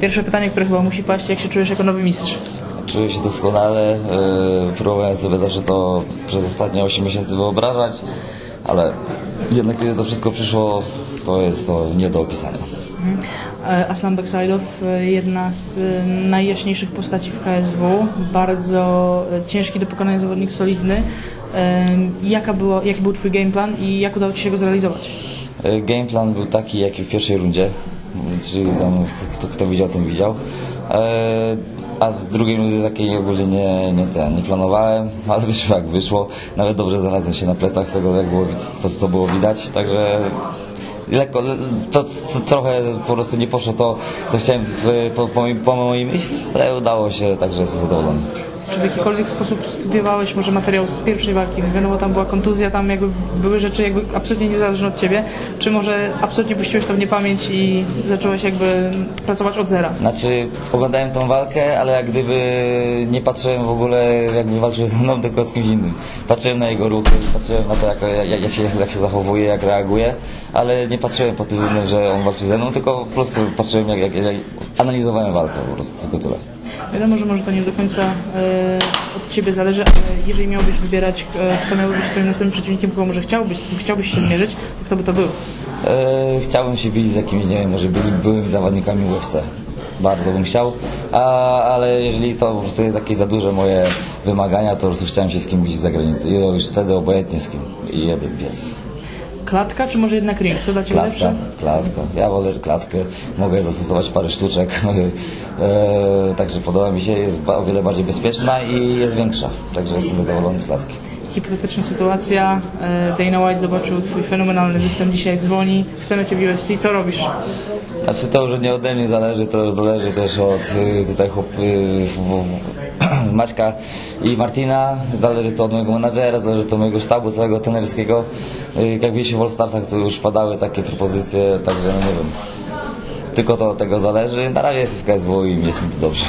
Pierwsze pytanie, które chyba musi paść, jak się czujesz jako nowy mistrz? Czuję się doskonale. Yy, próbowałem sobie zawsze to przez ostatnie 8 miesięcy wyobrażać, ale jednak kiedy to wszystko przyszło, to jest to nie do opisania. E, Aslan Beksajow, e, jedna z najjaśniejszych postaci w KSW, bardzo ciężki do pokonania zawodnik, solidny. Jaka było, jaki był Twój game plan i jak udało Ci się go zrealizować? Game plan był taki, jaki w pierwszej rundzie, czyli tam kto, kto widział, ten widział. Yy, A drugiej rundzie takiej ogólnie nie, nie, nie planowałem, ale wyszło jak wyszło. Nawet dobrze znalazłem się na plecach z tego, jak było, to, co było widać, także lekko, to co, trochę po prostu nie poszło to, co chciałem po, po, po mojej myśli, ale udało się, także jestem zadowolony. Czy w jakikolwiek sposób studiowałeś może materiał z pierwszej walki? Wiadomo, tam była kontuzja, tam jakby były rzeczy jakby absolutnie niezależne od Ciebie. Czy może absolutnie puściłeś to w niepamięć i zacząłeś jakby pracować od zera? Znaczy, oglądałem tą walkę, ale jak gdyby nie patrzyłem w ogóle, jakby walczył ze mną, tylko z kimś innym. Patrzyłem na jego ruchy, patrzyłem na to, jak, jak, jak, się, jak się zachowuje, jak reaguje, ale nie patrzyłem pod tym że on walczy ze mną, tylko po prostu patrzyłem, jak, jak, jak analizowałem walkę po prostu, tylko tyle. Wiadomo, że może to nie do końca e, od Ciebie zależy, ale jeżeli miałbyś wybierać, e, kto miałby być Twoim następnym przeciwnikiem, kogo może chciałbyś, chciałbyś się mierzyć, to kto by to był? E, chciałbym się bić z jakimiś, nie wiem, może byli, byłymi zawodnikami UFC. Bardzo bym chciał, a, ale jeżeli to po prostu jest jakieś za duże moje wymagania, to po prostu chciałem się z kimś z zagranicy. I już wtedy obojętnie z kim. I jeden pies. Klatka, czy może jednak ring? Co dla Ciebie Klatka, lepsze? klatka. Ja wolę klatkę, mogę zastosować parę sztuczek, e, także podoba mi się, jest ba- o wiele bardziej bezpieczna i jest większa, także jestem zadowolony z klatki. Hipotetyczna sytuacja. e, Dana White zobaczył Twój fenomenalny występ dzisiaj, dzwoni, chcemy Cię w UFC, co robisz? Znaczy to już nie ode mnie zależy, to zależy też od y, tutaj chłop, y, Maćka i Martina, zależy to od mojego menadżera, zależy to od mojego sztabu całego tenerskiego. Y, Jak byliśmy w All to już padały takie propozycje, także no nie wiem. Tylko to od tego zależy. Na razie jestem w KSW i jest mi tu dobrze.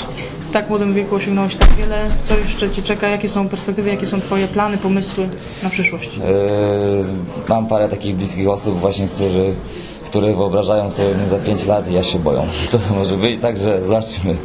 Tak młodym wieku osiągnąłeś tak wiele. Co jeszcze Cię czeka? Jakie są perspektywy, jakie są Twoje plany, pomysły na przyszłość? Yy, mam parę takich bliskich osób właśnie, którzy, które wyobrażają sobie mnie za 5 lat i ja się boją. To może być, także zobaczymy.